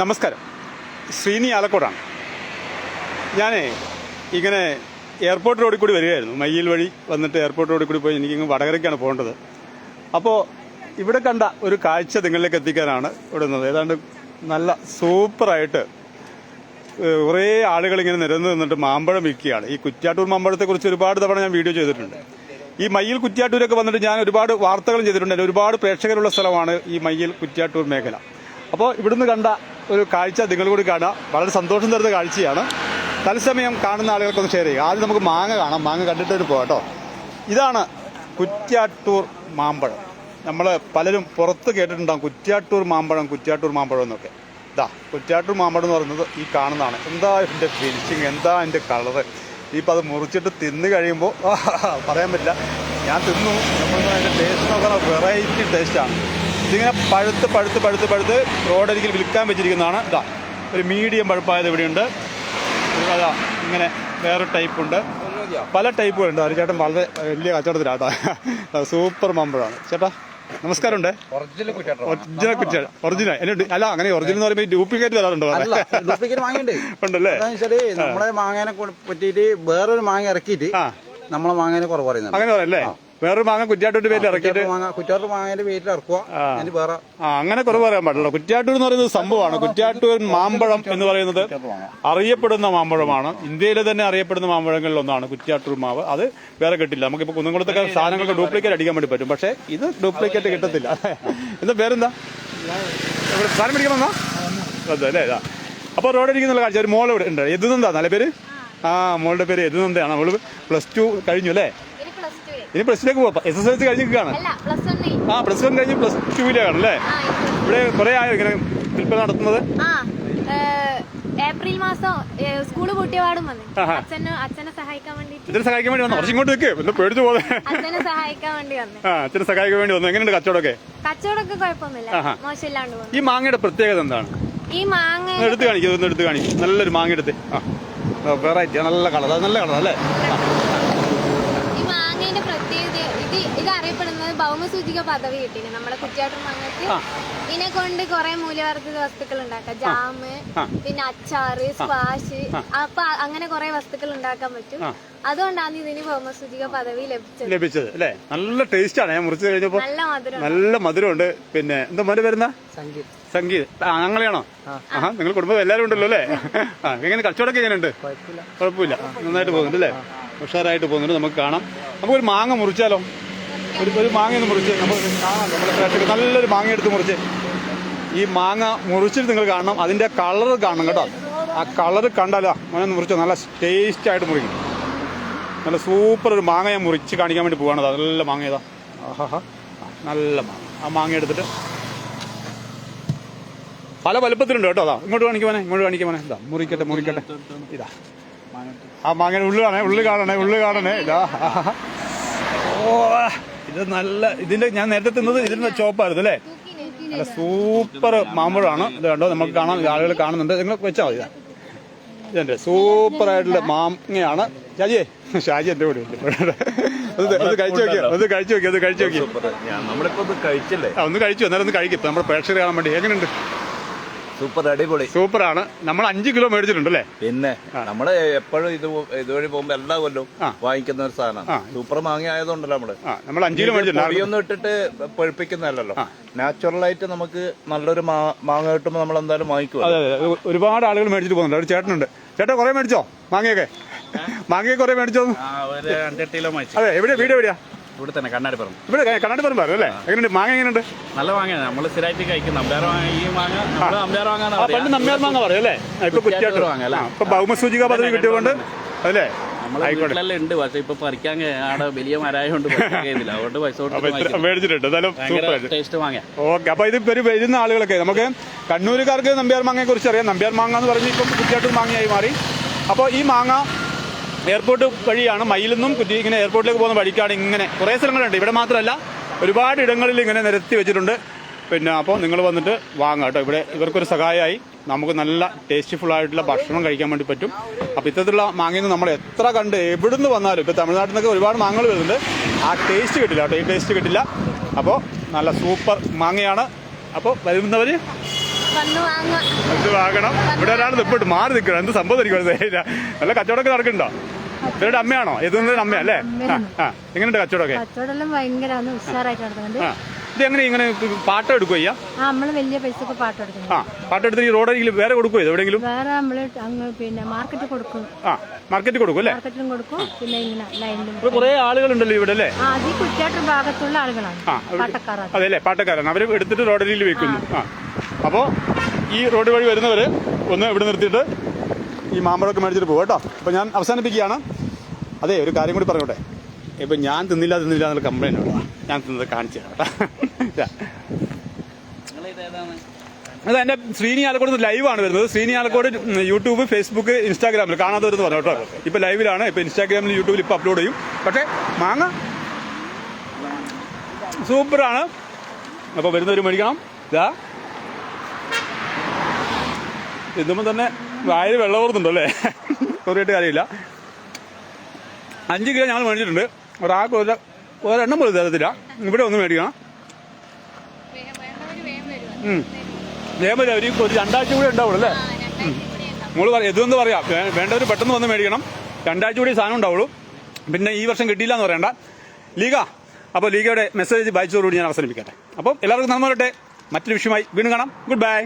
നമസ്കാരം. ശ്രീനി ആലക്കോടാണ്. ഞാൻ ഇങ്ങനെ എയർപോർട്ട് റോഡിൽ കൂടി വരികയായിരുന്നു. മയ്യിൽ വഴി വന്നിട്ട് എയർപോർട്ട് റോഡിൽ കൂടി പോയി എനിക്കിങ്ങ് വടകരയ്ക്കാണ് പോകേണ്ടത്. അപ്പോൾ ഇവിടെ കണ്ട ഒരു കാഴ്ച നിങ്ങളിലേക്ക് എത്തിക്കാനാണ് ഇവിടെ നിന്നത്. ഏതാണ്ട് നല്ല സൂപ്പറായിട്ട് കുറേ ആളുകൾ ഇങ്ങനെ നിരന്ന് നിന്നിട്ട് മാമ്പഴം വിൽക്കുകയാണ്. ഈ കുറ്റ്യാട്ടൂർ മാമ്പഴത്തെക്കുറിച്ച് ഒരുപാട് തവണ ഞാൻ വീഡിയോ ചെയ്തിട്ടുണ്ട്. ഈ മയ്യിൽ കുറ്റ്യാട്ടൂരൊക്കെ വന്നിട്ട് ഞാൻ ഒരുപാട് വാർത്തകളും ചെയ്തിട്ടുണ്ട്. ഒരുപാട് പ്രേക്ഷകരുള്ള സ്ഥലമാണ് ഈ മയ്യിൽ കുറ്റ്യാട്ടൂർ മേഖല. അപ്പോൾ ഇവിടുന്ന് കണ്ട ഒരു കാഴ്ച നിങ്ങൾ കൂടി കാണാം വളരെ സന്തോഷം തരുന്ന കാഴ്ചയാണ്. തത്സമയം കാണുന്ന ആളുകൾക്കൊന്ന് ഷെയർ ചെയ്യുക. ആദ്യം നമുക്ക് മാങ്ങ കാണാം. മാങ്ങ കണ്ടിട്ട് പോകാം കേട്ടോ. ഇതാണ് കുറ്റ്യാട്ടൂർ മാമ്പഴം. നമ്മൾ പലരും പുറത്ത് കേട്ടിട്ടുണ്ടാകും കുറ്റ്യാട്ടൂർ മാമ്പഴം കുറ്റ്യാട്ടൂർ മാമ്പഴം എന്നൊക്കെ. ഇതാ കുറ്റ്യാട്ടൂർ മാമ്പഴം എന്ന് പറയുന്നത് ഈ കാണുന്നതാണ്. എന്താ ഇതിന്റെ ഫിനിഷിങ് എന്താ അതിന്റെ കളറ് ഇപ്പം അത് മുറിച്ചിട്ട് തിന്ന് കഴിയുമ്പോൾ പറയാൻ പറ്റില്ല. ഞാൻ തിന്നു. നമ്മൾ അതിന്റെ ടേസ്റ്റ് നോക്കുന്ന വെറൈറ്റി ടേസ്റ്റാണ് ഇതിങ്ങനെ പഴുത്ത് പഴുത്ത് പഴുത്ത് പഴുത്ത് റോഡരികിൽ വിൽക്കാൻ വെച്ചിരിക്കുന്നതാണ്. ഇതാ ഒരു മീഡിയം പഴുപ്പായത് ഇവിടെയുണ്ട്. അതാ ഇങ്ങനെ വേറെ ടൈപ്പ് ഉണ്ട്. പല ടൈപ്പുകളുണ്ട് അതിന് ചേട്ടൻ വളരെ വലിയ കച്ചവടത്തിലാട്ടാ. സൂപ്പർ മമ്പഴാണ്. ചേട്ടാ നമസ്കാരം ഉണ്ട് ഒറിജിനൽ കുറ്റിയാണ്. ഒറിജിനൽ അല്ല അങ്ങനെ ഒറിജിനൽ എന്ന് പറയുമ്പോൾ ഡ്യൂപ്ലിക്കേറ്റ് വരാറുണ്ടോ ഡ്യൂപ്ലിക്കേറ്റ് ഉണ്ടല്ലേ? നമ്മളെ മാങ്ങേനെ പറ്റിയിട്ട് വേറൊരു മാങ്ങ ഇറക്കിയിട്ട് നമ്മളെ മാങ്ങനെ കുറവ് പറയുന്നത് അങ്ങനെ പറയല്ലേ? വേറൊരു മാങ്ങ കുറ്റാട്ടൂർ പേരിൽ ഇറക്കിയിട്ട് കുറ്റാട്ടൂർ മാങ്ങ കുറ്റാട്ട് മാങ്ങേന്റെ പേരിൽ ഇറക്കുക അതിന് വേറെ ആ അങ്ങനെ കുറവ് പറയാൻ പാടില്ല. കുറ്റാട്ടൂർ എന്ന് പറയുന്നത് സംഭവമാണ്. കുറ്റാട്ടൂർ മാമ്പഴം എന്ന് പറയുന്നത് അറിയപ്പെടുന്ന മാമ്പഴമാണ്. ഇന്ത്യയിലെ തന്നെ അറിയപ്പെടുന്ന മാമ്പഴങ്ങളിൽ ഒന്നാണ് കുറ്റാട്ടൂർ മാവ്. അത് വേറെ കിട്ടില്ല. നമുക്കിപ്പോൾ കുന്നംകുളത്തൊക്കെ സാധനങ്ങൾക്ക് ഡ്യൂപ്ലിക്കേറ്റ് അടിക്കാൻ വേണ്ടി പറ്റും. പക്ഷേ ഇത് ഡ്യൂപ്ലിക്കേറ്റ് കിട്ടത്തില്ല. എന്താ പേരെന്താ? സാധനം പിടിക്കാൻ വന്നാ? അതെ അല്ലേ? അപ്പോൾ റോഡിരിക്കുന്ന കാഴ്ച. ഒരു മോൾ ഇവിടെ ഉണ്ട്. എതുനന്ദാ നല്ല പേര്? ആ മോളുടെ പേര് എതുനന്ദയാണ് അവൾ പ്ലസ് ടു കഴിഞ്ഞു അല്ലേ? ഇനി പ്ലസ് ടുക്ക് പോകാം എസ് എസ് എൽ സി കഴിഞ്ഞിരിക്കുകയാണ് നിൽക്കുകയാണ് ആ പ്ലസ് വൺ കഴിഞ്ഞ് പ്ലസ് ടുവിലാണ് അല്ലേ. ഇവിടെ കുറെ ആയോ ഇങ്ങനെ വിൽപ്പന നടത്തുന്നത്? ഏപ്രിൽ മാസം സ്കൂൾ പൂട്ടിയ പാടും വന്നു. ആഹാ. അച്ഛന് അച്ഛനെ സഹായിക്കാൻ വേണ്ടിട്ട് ഇതിനെ സഹായിക്കാൻ വേണ്ടി വന്നു? കുറച്ച് ഇങ്ങോട്ട് നിൽക്കേ ഒന്ന് പേടിച്ചു അച്ഛനെ സഹായിക്കാൻ വേണ്ടി വന്നു. ആ അച്ഛനെ സഹായിക്കാൻ വേണ്ടി വന്നു? എങ്ങനെയുണ്ട് കച്ചവടമൊക്കെ? കച്ചവടമൊക്കെ കുഴപ്പമൊന്നുമില്ല. മോശമില്ലാണ്ട് പോകുന്നു ഈ മാങ്ങയുടെ പ്രത്യേകത എന്താണ്? ഈ മാങ്ങ എടുത്ത് കാണിക്കും ഒന്ന് എടുത്ത് കാണിക്കും. നല്ലൊരു മാങ്ങ എടുത്ത് ആ വെറൈറ്റി നല്ല കളർ. അത് നല്ല കളർ അല്ലേ ആ. ഈ മാങ്ങയുടെ പ്രത്യേകത ഇത് ഇത് അറിയപ്പെടുന്നത് ഭൗമസൂചിക പദവി കിട്ടിന് നമ്മുടെ കുറ്റിയാട്ടം മാങ്ങക്ക് ഇതിനെ കൊണ്ട് കുറെ മൂല്യവർദ്ധിത വസ്തുക്കൾ ഉണ്ടാക്കാം. ജാമ് പിന്നെ അച്ചാറ് സ്ക്വാഷ് അപ്പൊ അങ്ങനെ കുറെ വസ്തുക്കൾ ഉണ്ടാക്കാൻ പറ്റും. അതുകൊണ്ടാണ് ഇതിന് ഭൗമസൂചിക പദവി ലഭിച്ചത്. ലഭിച്ചത് അല്ലേ? നല്ല ടേസ്റ്റ് ആണ്. ഞാൻ മുറിച്ച് കഴിഞ്ഞപ്പോ നല്ല മധുരം നല്ല മധുരമുണ്ട്. പിന്നെ എന്താ മോനെ വരുന്ന സംഗീത്. സംഗീത്. ആ ഞങ്ങളെയാണോ ആഹാ നിങ്ങൾ കുടുംബം എല്ലാവരും ഉണ്ടല്ലോ അല്ലേ? ആ എങ്ങനെ കച്ചവടമൊക്കെ എങ്ങനെയുണ്ട്? കുഴപ്പമില്ല. കുഴപ്പമില്ല. നന്നായിട്ട് പോകുന്നുണ്ട് അല്ലേ? ഉഷാറായിട്ട് പോകുന്നുണ്ട്. നമുക്ക് കാണാം. നമുക്കൊരു മാങ്ങ മുറിച്ചാലോ? ഒരു ഒരു മാങ്ങ ഒന്ന് മുറിച്ച് നമ്മൾ കാണാം. നമ്മുടെ പ്രേക്ഷകർ നല്ലൊരു മാങ്ങ എടുത്ത് മുറിച്ച്. ഈ മാങ്ങ മുറിച്ചിട്ട് നിങ്ങൾ കാണണം. അതിന്റെ കളർ കാണണം കേട്ടോ. ആ കളർ കണ്ടാലോ ഒന്ന് മുറിച്ചോ. നല്ല ടേസ്റ്റ് ആയിട്ട് മുറിക്കും. നല്ല സൂപ്പർ ഒരു മാങ്ങ ഞാൻ മുറിച്ച് കാണിക്കാൻ വേണ്ടി പോവാണ്. നല്ല മാങ്ങ ഏതാ ആഹാ നല്ല മാങ്ങ. ആ മാങ്ങ എടുത്തിട്ട് പല വലുപ്പത്തിലുണ്ട് കേട്ടോ. അതാ. ഇങ്ങോട്ട് കാണിക്കുവാനെ ഇങ്ങോട്ട് കാണിക്കുവാനെ ഇതാ. മുറിക്കട്ടെ മുറിക്കട്ടെ. ഇതാ. ആ മാങ്ങയുടെ ഉള്ളു കാണേ ഉള്ളു കാണണേ ഉള്ളു കാണണേ. ഇതാ. ഇത് നല്ല ഇതിന്റെ ഞാൻ നേരത്തെ തിന്നത് ഇതിന്റെ ചോപ്പായിരുന്നു അല്ലേ? നല്ല സൂപ്പർ മാമ്പഴമാണ്. ഇത് കണ്ടോ നമുക്ക് കാണാം ആളുകൾ കാണുന്നുണ്ട്. നിങ്ങൾ വെച്ചാൽ മതി. ഇതാ. ഇതുണ്ട് സൂപ്പർ ആയിട്ടുള്ള മാങ്ങയാണ്. ഷാജിയെ ഷാജി എന്റെ കൂടെ ഉണ്ട്. ഒന്ന് കഴിച്ചു നോക്കിയോ? ഒന്ന് കഴിച്ചു നോക്കിയോ? ഒന്ന് കഴിച്ചു നോക്കിയോ? നമ്മളിപ്പോ കഴിച്ചില്ലേ? ഒന്ന് കഴിച്ചു എന്നാലും ഒന്ന് കഴിക്കും. നമ്മുടെ പ്രേക്ഷകർ കാണാൻ വേണ്ടി. എങ്ങനെയുണ്ട്? സൂപ്പർ അടിപൊളി. സൂപ്പറാണ്. നമ്മൾ അഞ്ച് കിലോ മേടിച്ചിട്ടുണ്ട് അല്ലേ പിന്നെ നമ്മൾ എപ്പോഴും ഇത് ഇതുവഴി പോകുമ്പോ എല്ലാ കൊല്ലവും വാങ്ങിക്കുന്ന ഒരു സാധനമാണ് സൂപ്പർ മാങ്ങ ആയതുകൊണ്ടല്ലോ നമ്മൾ. നമ്മൾ അഞ്ച് കിലോ മേടിച്ചിട്ടുണ്ട്. ഇട്ടിട്ട് പഴുപ്പിക്കുന്നതല്ലോ നാച്ചുറലായിട്ട് നമുക്ക് നല്ലൊരു മാങ്ങ കിട്ടുമ്പോ നമ്മൾ എന്തായാലും വാങ്ങിക്കും ഒരുപാട് ആളുകൾ മേടിച്ചിട്ട് പോകുന്നുണ്ട്. ഒരു ചേട്ടനുണ്ട്. ചേട്ടാ കുറെ മേടിച്ചോ? മാങ്ങയൊക്കെ? മാങ്ങയൊക്കെ കുറെ മേടിച്ചോ? അതെ എവിടെ വീട് എവിടെയാ? ഇവിടെ തന്നെ കണ്ണാടി പറമ്പ്. ഇവിടെ കണ്ണാടി പറമ്പ് അല്ലേ? എങ്ങനെയുണ്ട്? മാങ്ങ എങ്ങനെയുണ്ട്? നല്ല മാങ്ങയാണ് നമ്മൾ സ്ഥിരമായിട്ട് കഴിക്കും നമ്പ്യാർ വാങ്ങ ഈ മാങ്ങ പണ്ട് നമ്മയാർ മാങ്ങ പറയും അല്ലേ? ഇപ്പൊ കുറ്റിയാട്ടൂർ മാങ്ങ അല്ലേ? ഇപ്പൊ ഭൗമസൂചിക പദവി കിട്ടിയതുകൊണ്ട് അല്ലേ? ഉണ്ട് പക്ഷെ ഇപ്പൊ പറിക്കാൻ ആടെ വലിയ മരായോണ്ട് അതുകൊണ്ട് പൈസ. മേടിച്ചിട്ടുണ്ട്. ടേസ്റ്റ് വാങ്ങ ഓക്കെ അപ്പൊ ഇത് ഒരു വരുന്ന ആളുകളൊക്കെ നമുക്ക് കണ്ണൂരുകാർക്ക് നമ്പ്യാർ മാങ്ങയെ കുറിച്ച് അറിയാം. നമ്പ്യാർ മാങ്ങ എന്ന് പറഞ്ഞ് ഇപ്പം കുറ്റിയാട്ടൂർ മാങ്ങയായി മാറി. അപ്പൊ ഈ മാങ്ങ എയർപോർട്ട് വഴിയാണ് മയിൽ നിന്നും കുറ്റി ഇങ്ങനെ എയർപോർട്ടിലേക്ക് പോകുന്ന വഴിക്കാണ് ഇങ്ങനെ കുറേ സ്ഥലങ്ങളുണ്ട്. ഇവിടെ മാത്രമല്ല ഒരുപാട് ഇടങ്ങളിൽ ഇങ്ങനെ നിരത്തി വെച്ചിട്ടുണ്ട്. പിന്നെ അപ്പോൾ നിങ്ങൾ വന്നിട്ട് വാങ്ങാം കേട്ടോ. ഇവിടെ ഇവർക്കൊരു സഹായമായി. നമുക്ക് നല്ല ടേസ്റ്റ്ഫുൾ ആയിട്ടുള്ള ഭക്ഷണം കഴിക്കാൻ വേണ്ടി പറ്റും. അപ്പോൾ ഇത്തരത്തിലുള്ള മാങ്ങയിൽ നിന്ന് നമ്മൾ എത്ര കണ്ട് എവിടുന്ന് വന്നാലും ഇപ്പോൾ തമിഴ്നാട്ടിൽ നിന്നൊക്കെ ഒരുപാട് മാങ്ങകൾ വരുന്നുണ്ട്. ആ ടേസ്റ്റ് കിട്ടില്ല കേട്ടോ. ഈ ടേസ്റ്റ് കിട്ടില്ല. അപ്പോൾ നല്ല സൂപ്പർ മാങ്ങയാണ്. അപ്പോൾ വരുന്നവർ വാങ്ങണം. ഇവിടെ ഒരാൾ നിപ്പിട്ട് മാറി നിൽക്കണം. എന്ത് സംഭവം നല്ല കച്ചവടമൊക്കെ നടക്കുന്നുണ്ടോ? ഇവരുടെ അമ്മയാണോ? ഇതൊന്നും അമ്മയല്ലേ ആ ആ. എങ്ങനെയുണ്ട് കച്ചവടമൊക്കെ? കച്ചവടം ഭയങ്കരമാണ് ഉഷാറായിട്ട് നടക്കുന്നുണ്ട്. ഇത് എങ്ങനെ ഇങ്ങനെ പാട്ടം എടുക്കുക ചെയ്യാ നമ്മൾ വലിയ പൈസക്ക് പാട്ട് എടുക്കുന്നുണ്ട്. ആ പാട്ടം എടുത്തിട്ട് ഈ റോഡിൽ വേറെ കൊടുക്കുമോ എവിടെയെങ്കിലും? വേറെ നമ്മൾ അങ്ങ് പിന്നെ മാർക്കറ്റ് കൊടുക്കും. ആ മാർക്കറ്റിൽ കൊടുക്കും അല്ലേ? മാർക്കറ്റിലും കൊടുക്കും പിന്നെ ഇങ്ങനെ ലൈനിലും കുറേ ആളുകളുണ്ടല്ലോ ഇവിടെ അല്ലേ? അത് ഈ കുറ്റാട്ടൂർ ഭാഗത്തുള്ള ആളുകളാണ്. പാട്ടക്കാരാണ്. അതെ അല്ലേ? പാട്ടക്കാരാണ്. അവർ എടുത്തിട്ട് റോഡരിയിൽ വെക്കുന്നു. ആ. അപ്പോൾ ഈ റോഡ് വഴി വരുന്നവര് ഒന്ന് ഇവിടെ നിർത്തിയിട്ട് ഈ മാമ്പഴമൊക്കെ മേടിച്ചിട്ട് പോകും കേട്ടോ. അപ്പോൾ ഞാൻ അവസാനിപ്പിക്കുകയാണ്. അതെ ഒരു കാര്യം കൂടി പറഞ്ഞോട്ടെ. ഇപ്പം ഞാൻ തിന്നില്ല തിന്നില്ല എന്നുള്ള കംപ്ലൈന്റ് ഉണ്ടോ? ഞാൻ തിന്നത് കാണിച്ചു കേട്ടോ. അത് എന്റെ ശ്രീനി ആലക്കോട് ലൈവാണ് വരുന്നത്. ശ്രീനി ആലക്കോട് യൂട്യൂബ് ഫേസ്ബുക്ക് ഇൻസ്റ്റാഗ്രാമിൽ കാണാത്തവരെന്ന് പറഞ്ഞു കേട്ടോ. ഇപ്പം ലൈവിലാണ് ഇപ്പം ഇൻസ്റ്റാഗ്രാമിൽ യൂട്യൂബിൽ ഇപ്പം അപ്ലോഡ് ചെയ്യും. പക്ഷേ മാങ്ങ? സൂപ്പറാണ് അപ്പോൾ വരുന്നവർ മേടിക്കണം. ഇതാ. ഇതുമ്പോൾ തന്നെ വായിൽ വെള്ളം ഓർന്നുണ്ടോ അല്ലേ? കുറേയിട്ട് കാര്യമില്ല. അഞ്ച് കിലോ ഞങ്ങൾ മേടിച്ചിട്ടുണ്ട്. ഒരാൾക്ക് ഒരു ഒരെണ്ണം പോലും തരത്തില്ല. ഇവിടെ ഒന്ന് മേടിക്കണം. വരും അവർ ഒരു രണ്ടാഴ്ച കൂടി ഉണ്ടാവുള്ളൂ അല്ലേ? മോൾ പറയാം ഇതൊന്ന് പറയാം? വേണ്ടവർ പെട്ടെന്ന് വന്ന് മേടിക്കണം. രണ്ടാഴ്ച കൂടി സാധനം ഉണ്ടാവുള്ളൂ. പിന്നെ ഈ വർഷം കിട്ടിയില്ല എന്ന് പറയണ്ട. ലീഗ അപ്പോൾ ലീഗയുടെ മെസ്സേജ് വായിച്ചതോടുകൂടി ഞാൻ അവസാനിപ്പിക്കട്ടെ. അപ്പം എല്ലാവർക്കും നന്ദി വരട്ടെ മറ്റൊരു വിഷയമായി വീണ്ടും കാണാം. Good bye